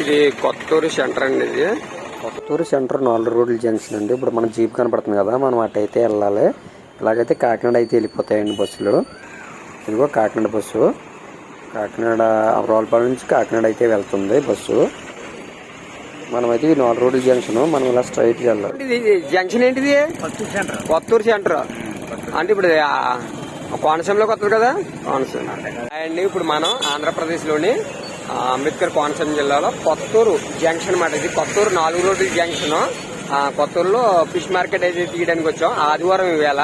ఇది కొత్తూరు సెంటర్ అండి ఇది. కొత్తూరు సెంటర్ నాలుగు రోడ్ల జంక్షన్ అండి. ఇప్పుడు మన జీప్ కనపడుతుంది కదా మనం అటైతే వెళ్ళాలి. ఇలాగైతే కాకినాడ అయితే వెళ్ళిపోతాయండి బస్సులు. ఇదిగో కాకినాడ బస్సు. కాకినాడ రోల్పాడు నుంచి కాకినాడ అయితే వెళ్తుంది బస్సు. మనమైతే ఈ నాలుగు రోడ్ల జంక్షన్ మనం ఇలా స్ట్రైట్ వెళ్ళాలి. ఇది జంక్షన్ ఏంటిది? కొత్తూరు సెంటర్. అంటే ఇప్పుడు కోనసీమలోకి వస్తుంది కదా? కోనసీమ. అండి ఇప్పుడు మనం ఆంధ్రప్రదేశ్లోని అంబేద్కర్ కోనసీమ జిల్లాలో కొత్తూరు జంక్షన్ మాట. ఇది కొత్తూరు నాలుగు రోడ్డు జంక్షన్. కొత్తూరులో ఫిష్ మార్కెట్ అయితే తీయడానికి వచ్చాం. ఆదివారం ఈవేళ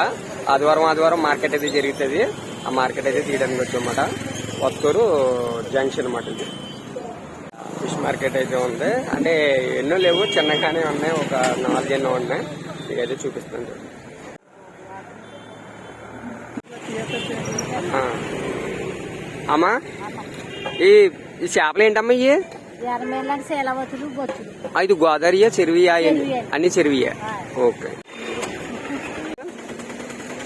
ఆదివారం ఆదివారం మార్కెట్ అయితే జరుగుతుంది. ఆ మార్కెట్ అయితే తీయడానికి వచ్చాం అన్నమాట. కొత్తూరు జంక్షన్ అన్నమాట ఇది. ఫిష్ మార్కెట్ అయితే ఉంది. అంటే ఎన్నో లేవు చిన్నగానే ఉన్నాయి. ఒక నాలుగు ఎన్నో ఉన్నాయి. మీకైతే చూపిస్తాను. అమ్మా ఈ ఈ చేపలు ఏంటమ్మా ఇవి ఐదు గోదావరియా చెరువియా. అన్ని చెరువియా ఓకే.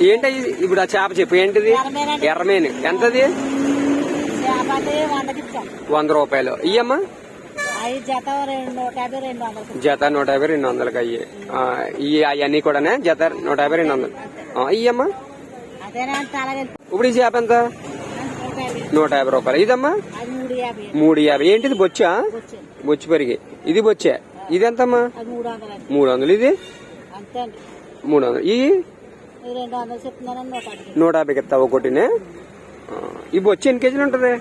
ఏంటి ఇది? ఇప్పుడు ఆ చేప చెప్పు ఏంటిది. ఎర్రమేను. ఎంతది? వంద రూపాయలు. ఇయ్యమ్మా? జత రెండు నూట యాభై రెండు వందలకి అయ్యి. ఇవి అవన్నీ కూడానే? జత నూట యాభై రెండు వందలు. ఇయ్యమ్మా? ఇప్పుడు ఈ చేప ఎంత? నూట యాభై రూపాయలు. ఇదమ్మా? మూడు యాభై ఏంటిది బొచ్చా? బొచ్చు. పెరిగి. ఇది బొచ్చే. ఇది ఎంతమ్మా మూడు వందలు ఇది? మూడు వందలు. ఈ? నూట యాభై యాభైకి ఇస్తావు ఒకటినే ఈ బొచ్చు ఎన్ని కేజీలు ఉంటుంది?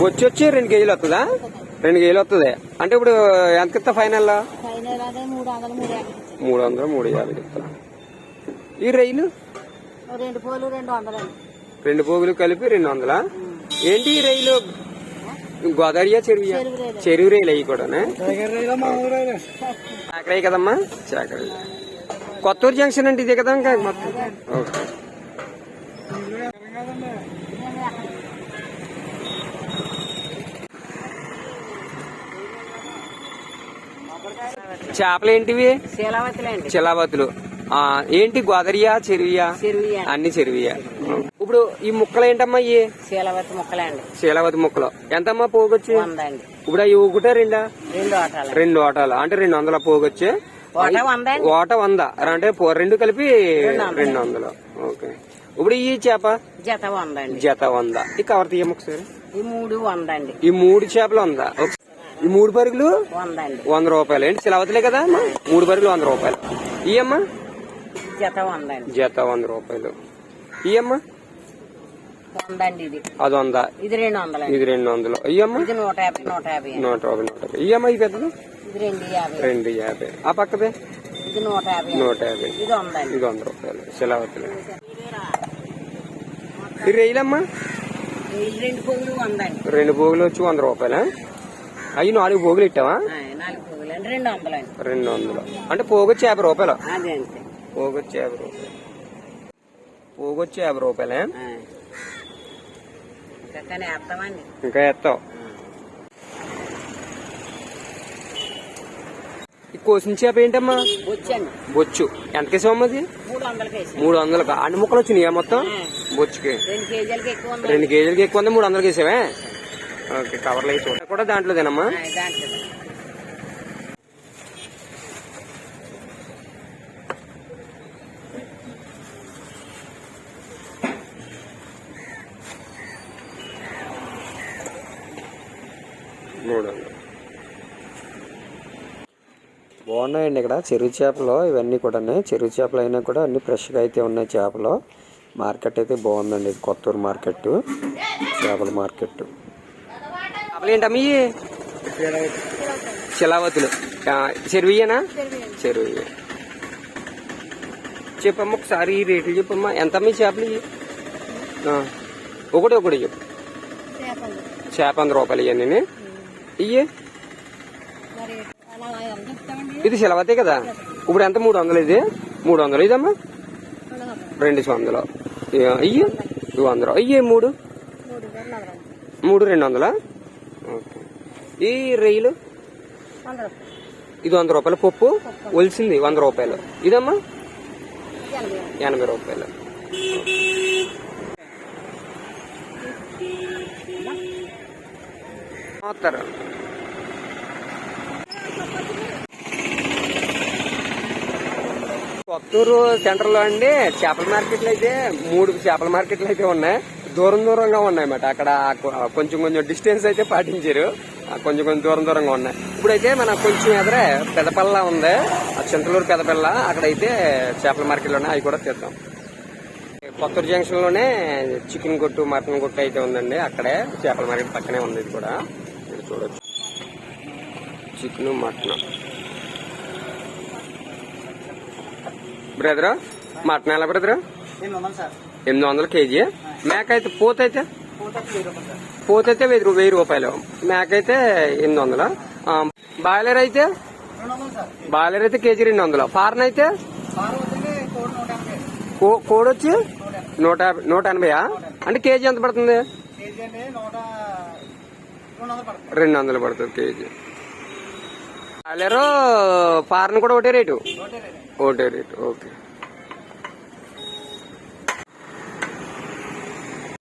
బొచ్చు వచ్చి రెండు కేజీలు వస్తుందా రెండు కేజీలు వస్తుంది అంటే ఇప్పుడు ఎంత ఇస్తా ఫైనల్? మూడు వందలు మూడు యాభై ఇస్తా ఈ రైలు? రెండు పోలు రెండు వందలు రెండు పోగులు కలిపి రెండు వందలా? ఏంటి ఈ రైలు? గోదావరియా చెరువుయా? చెరువు రైలు. చెరువు రైలు అవి కూడా చాకరీ కదమ్మా? చాకరీ కొత్తూరు జంక్షన్ అంటే ఇదే కదా ఇంకా మొత్తం? ఓకే. చేపలు ఏంటివి? చిలావతులు ఆ ఏంటి గోదావరియా చెరువియా? చెరువు అన్ని చెరువియా. ఇప్పుడు ఈ ముక్కలు ఏంటమ్మా ఇవి శీలవతి ముక్కలండి శీలవతి ముక్కలు. ఎంతమ్మా పోగొచ్చి? ఇప్పుడు అవి ఒకటే రెండా? రెండు ఆటాలు రెండు ఓటాలు అంటే రెండు వందల పోగొచ్చి. ఓట వంద అంటే పో- రెండు కలిపి రెండు వందలు. ఓకే. ఇప్పుడు ఈ చేప? జత వందండి జత వంద. ఈ కవర్ తీయమ్మ ఒకసారి. ఈ మూడు వందండి ఈ మూడు చేపలు వంద. ఒక- ఈ మూడు పరుగులు? వందండి వంద రూపాయలు. ఏంటి సిలవతలే కదా అమ్మా? మూడు పరుగులు వంద రూపాయలు. ఇయమ్మా జత వందండి జత వంద రూపాయలు. ఇయమ్మా వందండి ఇది. అది వంద. ఇది రెండు వందలండి. ఇది రెండు వందలు. ఇది నూట యాభై నూట యాభై అండి. నూట యాభై నూట యాభై. ఇయమ్మా ఈ పెద్దది? ఇది రెండు యాభై. రెండు యాభై. ఆ పక్కదే? ఇది నూట యాభై అండి. నూట యాభై. ఇది వందండి. ఇది వంద రూపాయలు. శిలావతులు. రైలమ్మా రెండు పోగులు వచ్చి వంద రూపాయలా? అవి నాలుగు పోగులు ఇట్టావా? రెండు వందలండి. రెండు వందలు. అంటే పోగొచ్చి యాభై రూపాయలు? పోగొచ్చి యాభై రూపాయలు. పోగొచ్చి యాభై రూపాయలే. ఇంకా కానీ వేస్తామండి ఇంకా ఎత్తావు. ఈ కోసిన చేప ఏంటమ్మా? బొచ్చు. ఎంత కేసామమ్మా అది? మూడు వందలకి అన్ని ముక్కలు వచ్చినాయా మొత్తం? బొచ్చుకి. రెండు కేజీలకి ఎక్కువ ఉంది. రెండు కేజీలకి ఎక్కువ ఉంది మూడు వందలకి వేసావే? ఓకే కవర్లు వేసి చూడ. కూడా దాంట్లోదేనమ్మా ఆ, దాంట్లో మూడు వందలు బాగున్నాయండి ఇక్కడ. చెరువు చేపలు ఇవన్నీ కూడా చెరువు చేపలు అయినా కూడా అన్ని ఫ్రెష్గా అయితే ఉన్నాయి చేపలు. మార్కెట్ అయితే బాగుందండి. ఇది కొత్తూరు మార్కెట్ చేపల మార్కెట్ చేపలు ఏంటమ్మా శిలావతులు ఆ, చెరువుయేనా చెరువు చెప్పమ్మా ఒకసారి ఈ రేట్లు చెప్పమ్మా. ఎంతమ్మా చేపలు ఒకటి ఒకటి చెప్పు. చేప వంద రూపాయలు ఇవన్నీ ఇయ్యి. ఇది శిలవతే కదా? ఇప్పుడు ఎంత? మూడు వందలు ఇది? మూడు వందలు ఇదమ్మా. రెండు వందలు. రెండు వందలు. ఇయ్యి మూడు? మూడు రెండు వందలా? ఓకే. ఈ రొయ్యలు ఇది వంద రూపాయలు పప్పు? ఒలిసింది వంద రూపాయలు. ఇదమ్మా? ఎనభై రూపాయలు. కొత్తూరు సెంటర్లో అండి చేపల మార్కెట్లు అయితే మూడు చేపల మార్కెట్లు అయితే ఉన్నాయి. దూరం దూరంగా ఉన్నాయి అన్నమాట. అక్కడ కొంచెం కొంచెం డిస్టెన్స్ అయితే పాటించారు. కొంచెం కొంచెం దూరం దూరంగా ఉన్నాయి. ఇప్పుడైతే మన కొంచెం ఎదురే పెదపల్ల ఉంది. ఆ చింతలూరు పెదపల్ల. అక్కడైతే చేపల మార్కెట్లు ఉన్నాయి. అవి కూడా తీద్దాం. కొత్తూరు జంక్షన్లోనే చికెన్ కొట్టు మటన్ కొట్టు అయితే ఉందండి. అక్కడే చేపల మార్కెట్ పక్కనే ఉంది ఇది కూడా. చూడొచ్చు. Chicken mutton. బ్రదర్? మటన్ ఎలా బ్రదర్? ఎనిమిది వందలు కేజీ. మేక అయితే పోత అయితే పోత అయితే వెయ్యి వెయ్యి రూపాయలు. మేక అయితే ఎనిమిది వందలు. బాయిలర్ అయితే? బాయిలర్ అయితే కేజీ రెండు వందలు. ఫారెన్ అయితే? కో- కోడి వచ్చి నూట యాభై నూట ఎనభైయా? అంటే కేజీ ఎంత పడుతుంది? రెండు వందలు పడుతుంది కేజీ. బాయిలరు ఫారెన్ కూడా ఒకటే రేటు. ఒకటే రేటు ఓకే.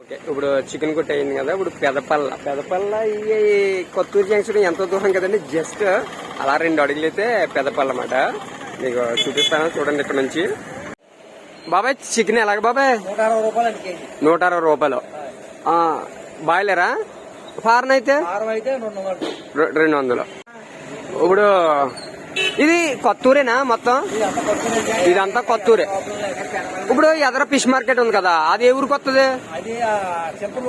ఓకే ఇప్పుడు చికెన్ కొట్టి అయింది కదా ఇప్పుడు పెదపల్ల. పెదపల్ల ఈ కొత్తూరు జంక్షన్ ఎంతో దూరం కదండి? జస్ట్ అలా రెండు అడుగులు అయితే పెదపల్ల అన్నమాట. మీకు చూపిస్తాను చూడండి ఇక్కడ నుంచి. బాబాయ్ చికెన్ ఎలాగ బాబాయ్? నూట అరవై రూపాయలు బాయిలరా? ఫారెన్ అయితే? రెండు వందలు. ఇప్పుడు ఇది కొత్తూరేనా మొత్తం? కొత్తది ఇదంతా కొత్తూరే. ఇప్పుడు ఎదర ఫిష్ మార్కెట్ ఉంది కదా అది ఏ ఊరికి వస్తుంది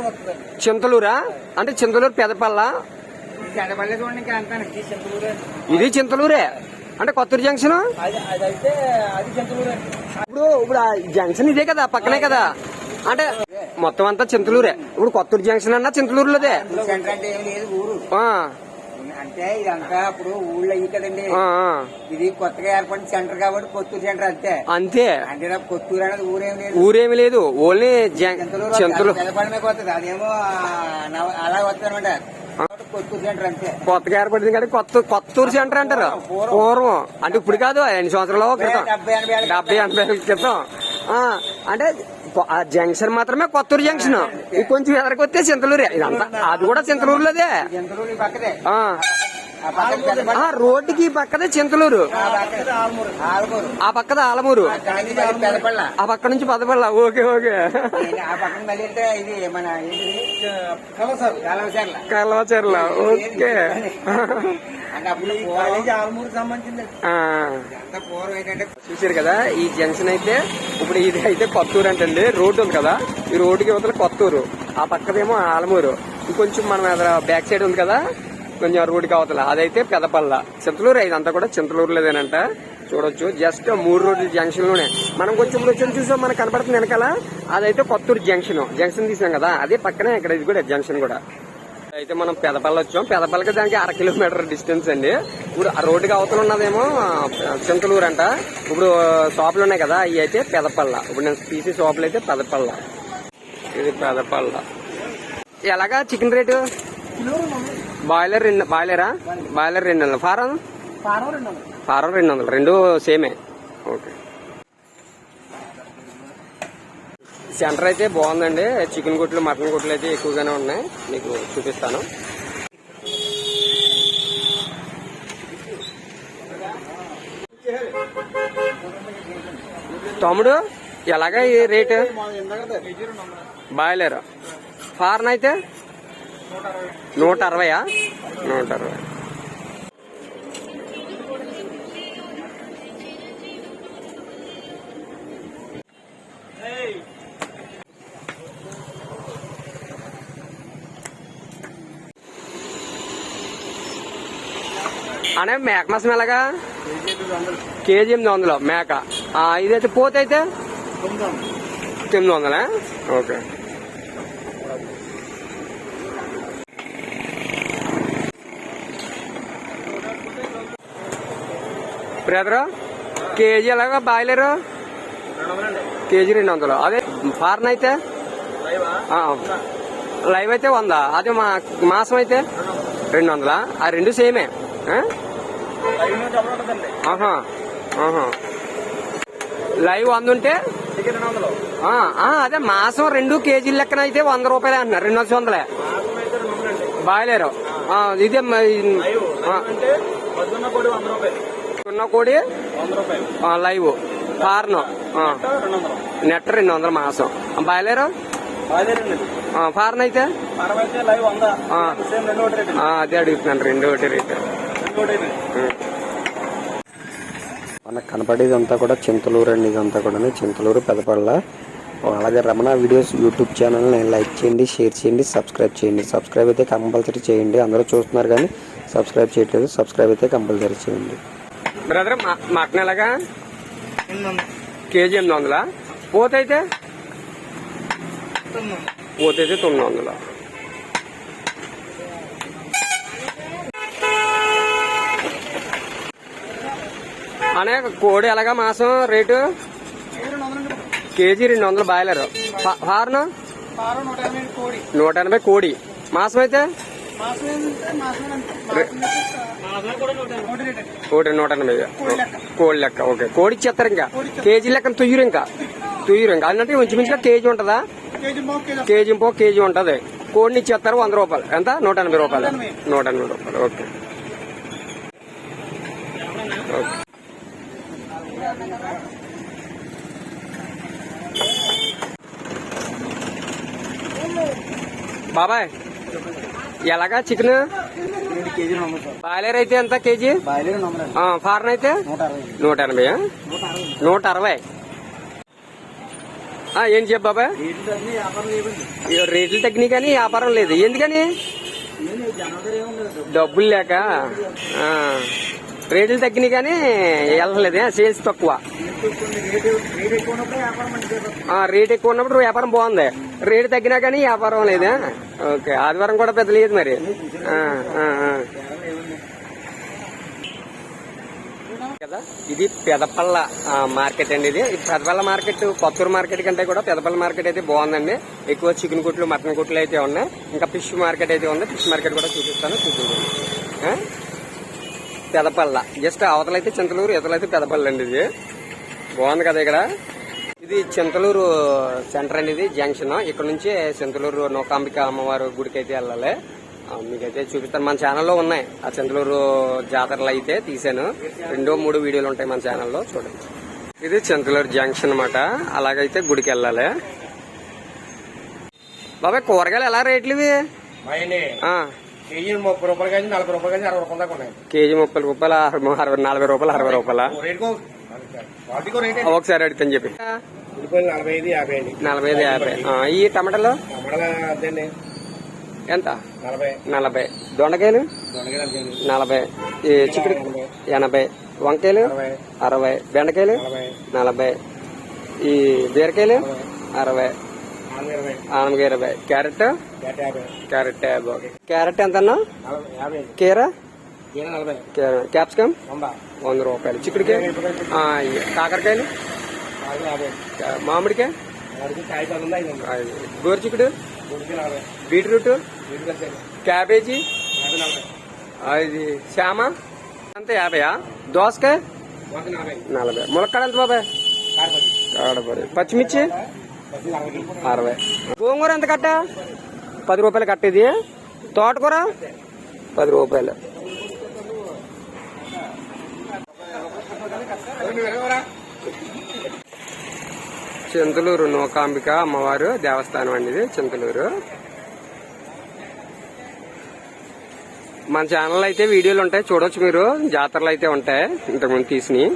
వస్తుందండి చింతలూరా అంటే చింతలూరు పెదపల్ల? ఇది చింతలూరే? అంటే కొత్తూరు జంక్షన్? ఇప్పుడు ఇప్పుడు ఆ జంక్షన్ ఇదే కదా పక్కనే కదా. అంటే మొత్తం అంతా చింతలూరే. ఇప్పుడు కొత్తూరు జంక్షన్ అన్నా చింతలూరులోదే. అంటే ఇదంతా ఇప్పుడు ఊళ్ళో అయ్యి కదండి. ఇది కొత్తగా ఏర్పడిన సెంటర్ కాబట్టి కొత్తూరు సెంటర్ అంతే. అంతే. అంటే నాకు కొత్తూరు అనేది ఊరేం లేదు. ఊరేమి లేదు. ఓన్లీ చింతలూరు పెదపడమే కొత్తది అదేమో అలా వస్తానమాట కొత్తూరు సెంటర్ అంతే. కొత్తగా ఏర్పడింది కానీ కొత్త కొత్తూరు సెంటర్ అంటారు. పూర్వం. అంటే ఇప్పుడు కాదు ఎన్ని సంవత్సరాల క్రితం. డెబ్బై ఎనభై ఏళ్ళ క్రితం. ఆ, అంటే ఆ జంక్షన్ మాత్రమే కొత్తూరు జంక్షన్. కొంచెం ఎదరకొస్తే చింతలూరే. ఇదంతా. అది కూడా చింతలూరులోదే. ఆ. రోడ్డుకి పక్కదే చింతలూరు. ఆ పక్కన పక్కద ఆలమూరు. ఆ పక్క నుంచి Padapalla. Okay okay. Kalavacharla. Okay. చూసారు కదా ఈ జంక్షన్ అయితే ఇప్పుడు ఇది అయితే కొత్తూరు అంటండి. రోడ్డు ఉంది కదా ఈ రోడ్డుకి యువతల కొత్తూరు. ఆ పక్కదేమో ఆలమూరు. ఇంకొంచెం మనం బ్యాక్ సైడ్ ఉంది కదా కొంచెం రోడ్డు రోడ్డుకి అవతల అదైతే పెదపల్ల. చింతలూరు ఇదంతా కూడా చింతలూరులోదేనంట. చూడొచ్చు. జస్ట్ మూడు రోడ్ల జంక్షన్లోనే మనం కొంచెం ఇప్పుడు వచ్చి చూసాం మనకు కనపడుతుంది వెనకాల. అదైతే కొత్తూరు జంక్షన్. జంక్షన్ తీసాం కదా. అదే పక్కనే ఇక్కడ ఇది కూడా జంక్షన్ కూడా. అయితే మనం పెదపల్లి వచ్చాం. పెదపల్లికి దానికి అర కిలోమీటర్ డిస్టెన్స్ అండి. ఇప్పుడు ఆ రోడ్డుకి అవతల ఉన్నదేమో చింతలూరు అంట ఇప్పుడు షాపులు ఉన్నాయి కదా ఇవి అయితే పెదపల్ల. ఇప్పుడు నేను తీసే షాపులు అయితే పెదపల్ల. ఇది పెదపల్ల. ఎలాగా? Chicken rate? బాయిలర్ రెండు బాయిలరా? బాయిలర్ రెండు వందలు. ఫారం? ఫారం రెండు వందలు. రెండు సేమే. ఓకే. సెంటర్ అయితే బాగుందండి. చికెన్ గుట్లు మటన్ గుట్లు అయితే ఎక్కువగానే ఉన్నాయి. మీకు చూపిస్తాను. తమ్ముడు ఎలాగా ఈ రేటు? బాయిలర్. ఫారెన్ అయితే? నూట అరవయా నూట అరవై అనే మేక మాసం ఎలాగా? కేజీ ఎనిమిది వందలు. మేక. ఇదైతే పోతే అయితే తొమ్మిది వందలా? ఓకే. బ్రదరు కేజీ ఎలాగా బాయిలరు? కేజీ రెండు వందలు. అదే ఫారెన్ అయితే? లైవ్ అయితే వంద? అదే మా మాసం అయితే? రెండు వందలా? ఆ రెండు సేమే. ఆహా ఆహా. లైవ్ వంద ఉంటే? అదే మాసం రెండు కేజీల లెక్కన అయితే వంద రూపాయలే అంటున్నారు. రెండు వందల వందలే. బాయిలేరు. ఇదే కోడి? ఉన్న కోడి లైవ్. ఫార్న్ రెండు వందలు నెట్ రెండు వందల మాసం. బాయలేరు బాగాలేదండి ఫార్న్ అయితే? అదే అడుగుతున్నాను రెండు ఒకటి రేట్. మనకు కనపడేది అంతా కూడా చింతలూరు అండి ఇదంతా కూడా చింతలూరు పెదపల్ల. అలాగే రమణ వీడియోస్ యూట్యూబ్ ఛానల్ని లైక్ చేయండి షేర్ చేయండి సబ్స్క్రైబ్ చేయండి. సబ్స్క్రైబ్ అయితే కంపల్సరీ చేయండి. అందరూ చూస్తున్నారు కానీ సబ్స్క్రైబ్ చేయట్లేదు. సబ్స్క్రైబ్ అయితే కంపల్సరీ చేయండి. బ్రదర్ మటన్ ఎలాగా? కేజీ ఎనిమిది వందలా? పోతైతే పోతైతే తొమ్మిది వందలు. అనే కోడి ఎలాగా మాసం రేటు? కేజీ రెండు వందలు బాయిలర్. హార్న్ నూట ఎనభై కోడి. మాసం అయితే? కోటి నూట ఎనభై. కోడి లెక్క. ఓకే. కోడి ఇచ్చేస్తారు ఇంకా. కేజీ లెక్క తుయ్యరు ఇంకా. తుయ్యరు ఇంకా. అదంటే ఇంచుమించుగా కేజీ ఉంటుందా? కేజీ పో కేజీ ఉంటుంది ఉంటది. కోడిని ఇచ్చేస్తారు వంద రూపాయలు. ఎంత? నూట ఎనభై రూపాయలు. నూట ఎనభై రూపాయలు. ఓకే. ఓకే. బాబాయ్. ఎలాగా చికెన్? బాయిలర్ అయితే ఎంత కేజీ? ఫారెన్ అయితే? నూట ఎనభై నూట అరవై. ఏం చెప్పు బాబాయ్ రేట్లు తగ్గినాయి కానీ వ్యాపారం లేదు. ఎందుకని? డబ్బులు లేక. రేట్లు తగ్గినాయి కానీ వెళ్ళలేదు సేల్స్ తక్కువ. ఆ, రేట్ ఎక్కువ ఉన్నప్పుడు వ్యాపారం బాగుంది. రేటు తగ్గినా కానీ వ్యాపారం లేదా? ఓకే ఆదివారం కూడా పెద్ద లేదు మరి. కదా ఇది పెదపల్ల మార్కెట్ అండి ఇది. పెదపల్ల మార్కెట్ కొత్తూరు మార్కెట్ కంటే కూడా పెదపల్ల మార్కెట్ అయితే బాగుందండి. ఎక్కువ చికెన్ కుట్లు మటన్ కుట్లు అయితే ఉన్నాయి. ఇంకా ఫిష్ మార్కెట్ అయితే ఉంది. ఫిష్ మార్కెట్ కూడా చూపిస్తాను చూపించండి పెదపల్ల జస్ట్ అవతలైతే చింతలూరు ఇతలైతే పెదపల్లి అండి ఇది. బాగుంది కదా ఇక్కడ? ఇది చింతలూరు సెంటర్ అండి ఇది జంక్షన్. ఇక్కడ నుంచి చింతలూరు నౌకాంబిక అమ్మవారు గుడికి అయితే వెళ్ళాలి మీకైతే చూపిస్తాను. మన ఛానల్లో ఉన్నాయి. ఆ చింతలూరు జాతరలు అయితే తీసాను రెండో మూడు వీడియోలు ఉంటాయి మన ఛానల్లో. చూడండి. ఇది చింతలూరు జంక్షన్ అన్నమాట. అలాగైతే గుడికి వెళ్ళాలి. బాబాయ్ కూరగాయలు ఎలా రేట్లు ఇవి? కేజీ ముప్పై రూపాయలు కానీ నలభై రూపాయలు కానీ అరవై రూపాయలు కేజీ ముప్పై రూపాయల అరవై నలభై రూపాయలు అరవై రూపాయల? ఒకసారి అడుగుతాను చెప్పి. నలభై ఐదు యాభై ఈ టమాటాలు? ఎంత? నలభై. దొండకాయలు? నలభై. ఈ చిక్కుడు ఎనభై. వంకాయలు? అరవై. బెండకాయలు? నలభై. ఈ బీరకాయలు? అరవై. ఇరవై. ఆనమగా ఇరవై. క్యారెట్? క్యారెట్ యాభై. క్యారెట్ ఎంత అన్నా కీరా- క్యాప్సికమ్? వంద. రూపాయలు. చిక్కుడుకాయ. కాకరకాయలు? మామిడికాయ? గోరు చిక్కుడు? బీట్రూట్? క్యాబేజీ? ఇది శ్యామ? అంతే యాభైయా? దోసకాయ? నలభై. ములక్కాడ ఎంత బాబాయ్? కాడపడి పచ్చిమిర్చి? అరవై. గోంగూర ఎంత కట్ట? పది రూపాయలు కట్ట ఇది తోటకూర పది రూపాయలు. చింతలూరు నూకాంబిక అమ్మవారు దేవస్థానం అండి ఇది చింతలూరు. మన ఛానల్ అయితే వీడియోలు ఉంటాయి చూడొచ్చు మీరు. జాతరలు అయితే ఉంటాయి ఇంతకుముందు తీసినాయి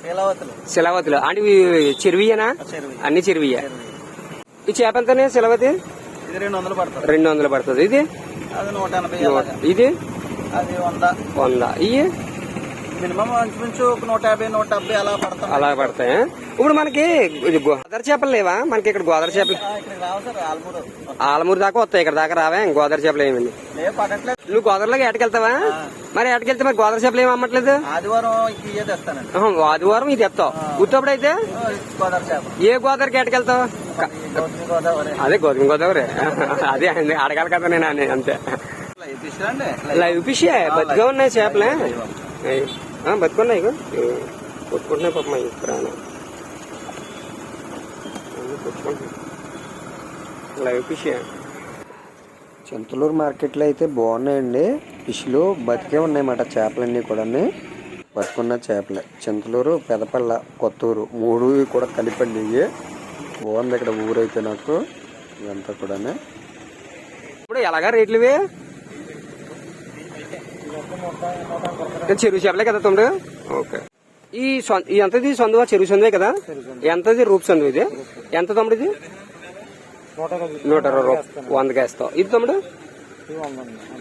శీలావతులు. శిలవతులు. అంటే చెరువియేనా? చెరువు. అన్ని చెరువియే. ఈ చేప ఎంతనే శిలవతి? ఇది రెండు వందలు పడుతుంది. రెండు వందలు పడుతుంది. ఇది? ఇది? అది వంద. వంద. ఇవి మినిమం ఒక నూట యాభై నూట డెబ్బై అలా పడుతుంది అలా పడతాయి? ఇప్పుడు మనకి గోదావరి చేపలు లేవా? మనకి ఇక్కడ గోదావరి చేపలు ఆల్మూరు. దాకా వస్తాయి ఇక్కడ దాకా రావా గోదావరి చేపలు ఏమండి నువ్వు గోదావరిలోకి ఏటకెళ్తావా మరి ఏటకెళ్తే మరి గోదావరి చేపలు ఏమి అమ్మట్లేదు? ఆదివారం ఆదివారం ఇది ఎత్తావు గోదావరి చేప ఏ గోదావరికి ఏటకెళ్తావు ఈ గోదావరి గోదావరి. అదే గోధుమ గోదావరి. అదే అండి అడగాలి కదా నేను అంతే. లైవ్ ఫిష్ బతిగా ఉన్నాయి చేపలే బతుకున్నాయి. కొట్టుకుంటున్నాయి పాపం అవి ప్రాణం. అన్నీ కొట్టుకుంటున్నాయి. లైవ్ ఫిష్ చింతలూరు మార్కెట్లో అయితే బాగున్నాయండి. ఫిష్లు బతికే ఉన్నాయన్నమాట చేపలన్నీ కూడా బతుకున్న చేపలే. చింతలూరు పెదపల్ల కొత్తూరు మూడు కూడా కలిపండి ఇవి బాగుంది ఇక్కడ ఊరైతే నాకు. ఇదంతా కూడా ఇప్పుడు ఎలాగా రేట్లు ఇవి? ఇది చెరువు చేపలే కదా తమ్ముడు? ఓకే. ఈ సొం- ఈ ఎంతది? సందువా? చెరువు సందువే కదా? ఎంతది? రూప్ సందు ఇది. ఎంత తమ్ముడు ఇది? నూట ఇరవై రూపాయలు వందకి వేస్తావు. ఇది తమ్ముడు?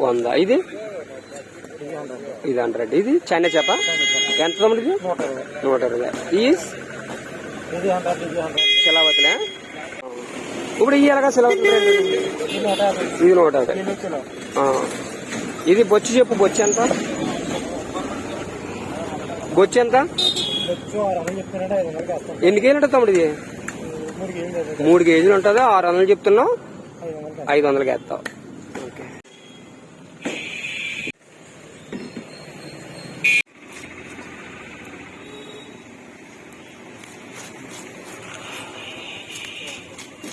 వంద. ఇది? ఇది హండ్రెడ్. ఇది చైనా చేప? ఎంత తమ్ముడు ఇది? నూట ఇరవై ఈ? శిలావతిలే. ఇప్పుడు ఈ ఎలాగా శిలావతి ఇది నూట యాభై. ఇది బొచ్చు చెప్పు బొచ్చు ఎంత? బొచ్చు ఎంత? ఎన్ని కేజీలు ఉంటుంది తమ్ముడు ఇది మూడు కేజీలు ఉంటుంది? ఆరు వందలు చెప్తున్నావు? ఐదు వందలకి వేస్తావు. ఓకే.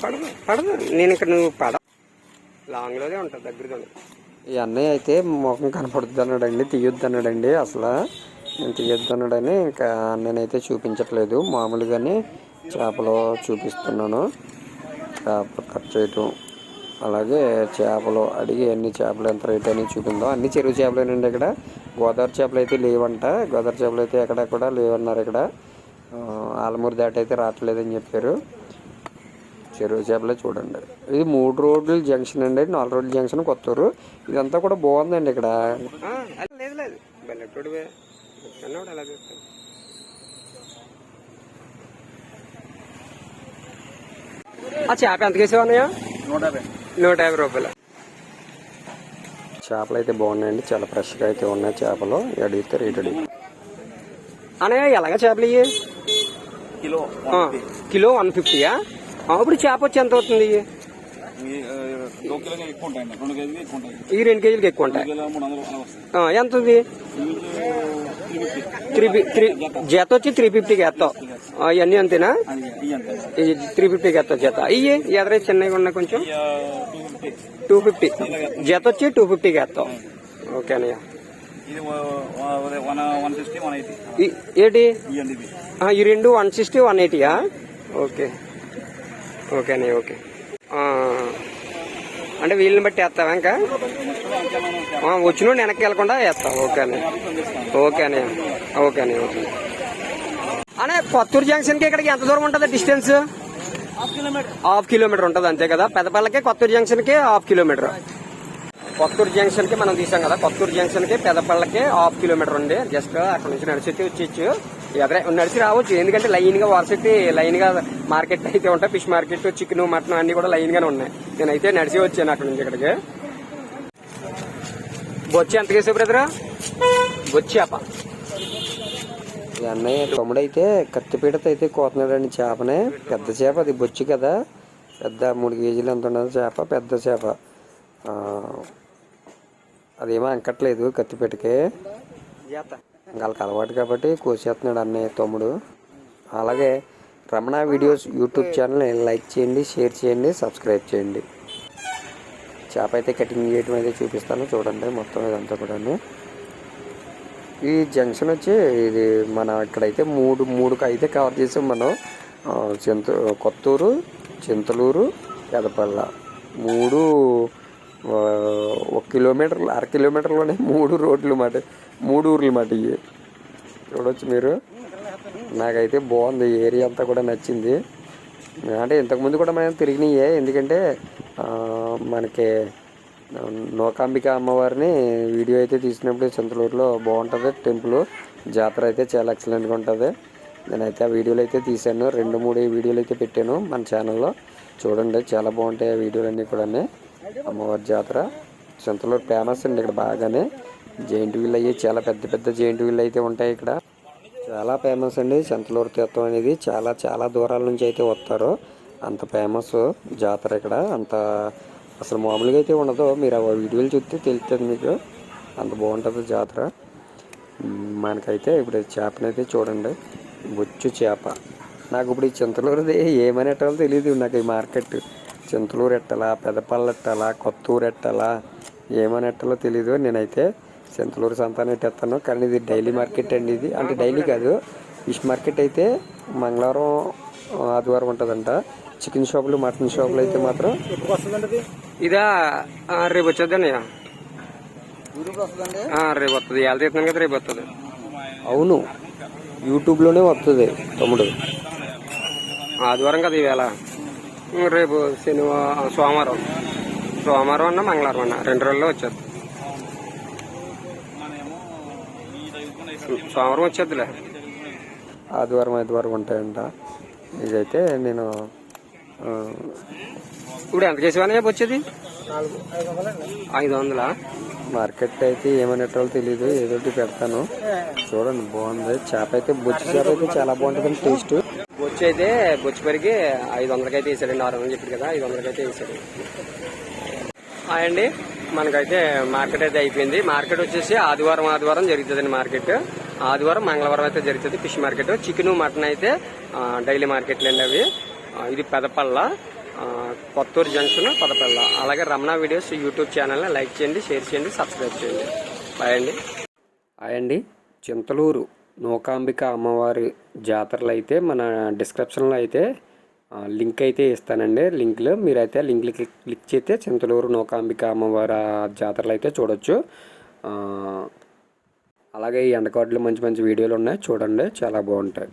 పడదు పడదు. నేను ఇక్కడ నువ్వు పడ లాంగ్లోనే ఉంటుంది దగ్గరగా ఈ అన్నయ్య అయితే ముఖం కనపడుతుంది అన్నాడండి తీయొద్దు అన్నాడండి అసలు. నేను తీయొద్దు ఇంకా నేనైతే చూపించట్లేదు. మామూలుగానే చేపలు చూపిస్తున్నాను. చేపలు కట్ చేయటం. అలాగే చేపలు అడిగి అన్ని చేపలు ఎంత రేట్ అని చూపిందో. అన్ని చెరువు చేపలేనండి ఇక్కడ. గోదావరి చేపలు అయితే లేవంట. గోదావరి చేపలు అయితే ఎక్కడ కూడా లేవన్నారు ఇక్కడ. ఆలమూరు దాటి అయితే రావట్లేదని చెప్పారు. చెరువు చేపలే చూడండి. ఇది మూడు రోడ్లు జంక్షన్ అండి. నాలుగు రోడ్ల జంక్షన్ కొత్తూరు. ఇదంతా కూడా బాగుందండి ఇక్కడ. లేదు లేదు. అన్నవాడు అలా ఆ చేప ఎంత కేసేవా అన్నయ్య నూట యాభై. నూట యాభై రూపాయలు. చేపలు అయితే బాగున్నాయండి చాలా ఫ్రెష్గా అయితే ఉన్నాయి చేపలు. అడిగితే రేట్ అడిగి. అన్నయ్య ఎలాగ చేపలు ఇవి కిలో కిలో వన్ ఫిఫ్టీయా? ఇప్పుడు చేప వచ్చి ఎంత అవుతుంది? ఈ రెండు కేజీలకి ఎక్కువ ఉంటాయి. ఎంత ఉంది? త్రీ జత వచ్చి త్రీ ఫిఫ్టీకి వేస్తావు ఇవన్నీ అంతేనా? త్రీ ఫిఫ్టీకి వేస్తావు జత. ఇవి ఎదరై చిన్నగా ఉన్నాయి కొంచెం? Two fifty. జత వచ్చి టూ ఫిఫ్టీకి వేస్తావు ఓకే అన్నయ్య. ఏంటి? ఈ రెండు వన్ సిక్స్టీ వన్ ఎయిటీయా? ఓకే. ఓకే అన్నయ్య ఓకే. అంటే వీళ్ళని బట్టి వేస్తావా ఇంకా? వచ్చిన వెనక్కి వెళ్ళకుండా వేస్తావు. ఓకే అన్నయ్య. ఓకే అన్నయ్య. ఓకే అన్నయ్య ఓకే అనే కొత్తూరు జంక్షన్కి ఇక్కడికి ఎంత దూరం ఉంటుంది డిస్టెన్స్? Half kilometre. ఉంటుంది అంతే కదా? పెదపల్లకి కొత్తూరు జంక్షన్కి హాఫ్ కిలోమీటర్. కొత్తూరు జంక్షన్కి మనం తీసాం కదా కొత్తూరు జంక్షన్కి పెదపల్లకి హాఫ్ కిలోమీటర్ ఉంది. జస్ట్ అక్కడ నుంచి నడిచి వచ్చేచ్చు ఎదరే నడిచి రావచ్చు. ఎందుకంటే లైన్గా వరుసటి లైన్గా మార్కెట్ అయితే ఉంటాయి. ఫిష్ మార్కెట్ చికెన్ మటన్ అన్ని కూడా లైన్ గానే ఉన్నాయి. నేనైతే నడిచి వచ్చాను అక్కడ నుంచి ఇక్కడికి. బొచ్చి ఎంత కేసు బ్రదర్? బొచ్చి అప్ప. అన్నయ్య తమ్ముడైతే కత్తిపీటతో అయితే కోతున్నాడండి చేపనే. పెద్ద చేప అది బొచ్చు కదా. పెద్ద మూడు కేజీలు ఎంత ఉన్నది చేప పెద్ద చేప. అదేమో అంకట్లేదు కత్తిపీటకి వాళ్ళకి అలవాటు కాబట్టి కోసేస్తున్నాడు అన్నయ్య తమ్ముడు. అలాగే రమణ వీడియోస్ యూట్యూబ్ ఛానల్ని లైక్ చేయండి షేర్ చేయండి సబ్స్క్రైబ్ చేయండి. చేప అయితే కటింగ్ చేయడం అయితే చూపిస్తాను. చూడండి మొత్తం ఇదంతా కూడా ఈ జంక్షన్ వచ్చి ఇది మన ఇక్కడైతే మూడు మూడుకు అయితే కవర్ చేసాం మనం. చింత కొత్తూరు చింతలూరు పెదపల్ల మూడు ఒక కిలోమీటర్లు అర కిలోమీటర్లోనే మూడు రోడ్లు మాట మూడు ఊర్లు మాట ఇవి చూడవచ్చు మీరు. నాకైతే బాగుంది ఏరియా అంతా కూడా నచ్చింది. అంటే ఇంతకుముందు కూడా మనం తిరిగినాయే ఎందుకంటే మనకి నోకాంబిక అమ్మవారిని వీడియో అయితే తీసినప్పుడు చింతలూరులో బాగుంటుంది టెంపుల్. జాతర అయితే చాలా ఎక్సలెంట్గా ఉంటుంది. నేనైతే ఆ వీడియోలు అయితే తీశాను. రెండు మూడు వీడియోలు అయితే పెట్టాను మన ఛానల్లో. చూడండి చాలా బాగుంటాయి ఆ వీడియోలన్నీ కూడా అమ్మవారి జాతర. చింతలూరు ఫేమస్ అండి ఇక్కడ బాగానే. జైంట్ వీల్ అయ్యి చాలా పెద్ద పెద్ద జైంట్ వీల్ అయితే ఉంటాయి ఇక్కడ. చాలా ఫేమస్ అండి చింతలూరు తీర్థం అనేది. చాలా చాలా దూరాల నుంచి అయితే వస్తారు. అంత ఫేమస్ జాతర ఇక్కడ. అంత అసలు మామూలుగా అయితే ఉండదు. మీరు ఆ వీడియోలు చూస్తే తెలుస్తుంది మీకు. అంత బాగుంటుంది జాతర. మనకైతే ఇప్పుడు చేపనైతే చూడండి. బొచ్చు చేప. నాకు ఇప్పుడు ఈ చింతలూరుది ఏమనేటో తెలియదు నాకు ఈ మార్కెట్. చింతలూరు ఎట్టాలా పెదపల్లి ఎట్టాలా కొత్తూరు ఎట్టాలా ఏమని ఎట్టాలో తెలీదు. నేనైతే చింతలూరు సంతానం ఎట్టేస్తాను కానీ ఇది డైలీ మార్కెట్ అండి ఇది. అంటే డైలీ కాదు. ఫిష్ మార్కెట్ అయితే మంగళవారం ఆదివారం ఉంటుందంట. చికెన్ షాపులు మటన్ షాపులు అయితే మాత్రం ఇది రేపు ఆ, రేపు వస్తుంది ఇవాళ తీస్తున్నాం కదా రేపు వస్తుంది అవును. యూట్యూబ్లోనే వస్తుంది తమ్ముడు. ఆదివారం కదా ఈవేళ రేపు శనివారం సోమవారం. సోమవారం అన్న మంగళవారం అన్న రెండు రోజుల్లో వచ్చేది సోమవారం వచ్చేద్దిలే. ఆదివారం ఆదివారం ఉంటాయంట. ఇదైతే నేను ఇప్పుడు ఎంత కేసు వచ్చేది? నాలుగు ఐదు వందలా? మార్కెట్ అయితే ఏమనేటాలో తెలియదు ఏదో ఒకటి పెడతాను. చూడండి బాగుంది. చేప అయితే బొచ్చు చేప అయితే చాలా బాగుంటుంది టేస్ట్ బొచ్చు అయితే బొచ్చు పెరిగి ఐదు వందలకైతే వేసాడండి ఆరు వందలు చెప్పాడు కదా ఐదు వందలకైతే వేసాడు అండి. మనకైతే మార్కెట్ అయితే అయిపోయింది. మార్కెట్ వచ్చేసి ఆదివారం ఆదివారం జరుగుతుందండి మార్కెట్. ఆదివారం మంగళవారం అయితే జరుగుతుంది ఫిష్ మార్కెట్. చికెన్ మటన్ అయితే డైలీ మార్కెట్లు అండి అవి. ఇది పెదపల్ల కొత్తూరు జంక్షన్ పెదపల్ల. అలాగే రమణ వీడియోస్ యూట్యూబ్ ఛానల్ని లైక్ చేయండి షేర్ చేయండి సబ్స్క్రైబ్ చేయండి. బాయ్ అండి. అండి. చింతలూరు. నూకాంబిక అమ్మవారి జాతరలు అయితే మన డిస్క్రిప్షన్లో అయితే లింక్ అయితే ఇస్తానండి. లింక్లో మీరైతే లింక్లు క్లిక్ క్లిక్ చేస్తే చింతలూరు నూకాంబిక అమ్మవారి జాతరలు అయితే చూడొచ్చు. అలాగే ఈ ఎండకార్డులు మంచి మంచి వీడియోలు ఉన్నాయి. చూడండి చాలా బాగుంటాయి.